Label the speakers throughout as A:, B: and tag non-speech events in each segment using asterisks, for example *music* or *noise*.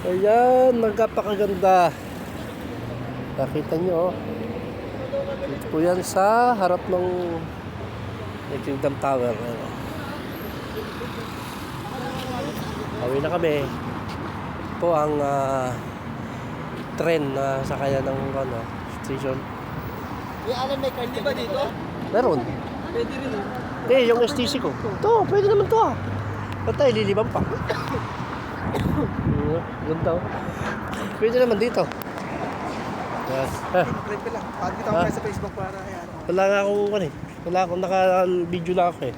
A: Ayan, nagkapakaganda. Nakita nyo, oh. Dito po yan sa harap ng ng Kingdom Tower. Ayan. Awi na kami. Ito po ang ah, tren na sakayan ng ano, station.
B: Eh, Alan, may card ka ba dito?
A: Meron.
B: Pwede rin.
A: Eh, yung STC ko. Ito, pwede naman to ah. Ba't tayo liliban pa? *coughs* Hmm, Ganda oh. Pwede naman dito. Yan. Ah,
B: Trip ka lang. Pag kita mo
A: Ah.
B: kayo sa Facebook para yan.
A: wala nga akong ano eh. Wala akong naka-video lang ako eh.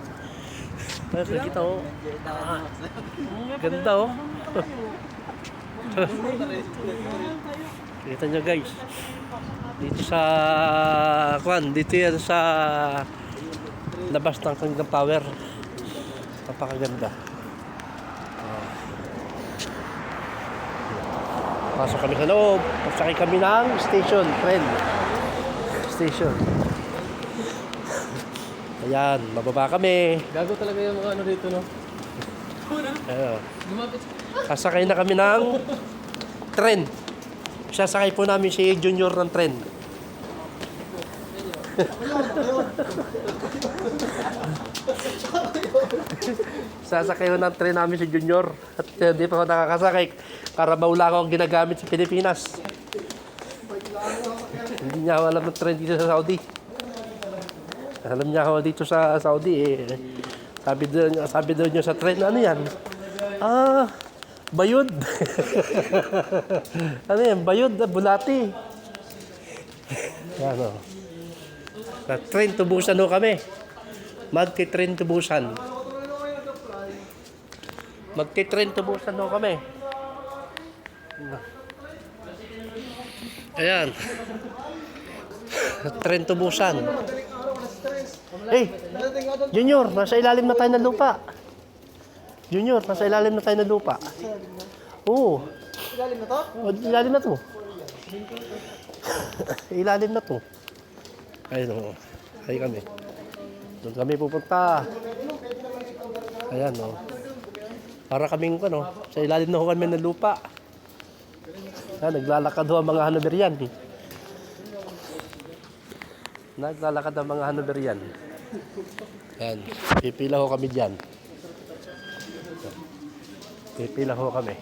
A: Ay, nakikita ko. Ah, ganda oh. *laughs* Kita nyo guys. Dito sa kwan, dito yan sa labas ng Kingdom Power. Napakaganda. Ah. Pasok kami sa loob. Pasakay kami ng station, friend. Station. Ayan, bababa kami.
B: Gago talaga yung mga ano dito, no?
A: Ayan. Sasakay na kami ng tren. Sasakay po namin si Junior ng tren. Sasakay ko ng tren namin si Junior. At uh, di pa ako nakakasakay. Karabaw lang ako ang ginagamit sa Pilipinas. Hindi niya ako alam ng tren dito sa Saudi. Alam niya ako dito sa Saudi eh. Sabi doon, sabi doon niya sa tren, ano yan? Ah, bayod. *laughs* ano yan? Bayod, bulati. Ano? Sa train to Busan ho kami. Magti-train to Busan. Magti-train to Busan ho kami. Ayan. *laughs* Train to Busan. Hey, Junior, nasa ilalim na tayo ng lupa. Junior, nasa ilalim na tayo ng lupa. Oo.
B: Ilalim na to?
A: O, ilalim na to. *laughs* ilalim na to. Ayun o. Ay kami. Doon kami pupunta. Ayan o. Para kaming ano, sa ilalim na ho kami ng lupa. Ah, naglalakad ho ang mga Hanoverian. Naglalakad ang mga Hanoverian. Ayan. Pipila ho kami dyan. Pipila ho kami.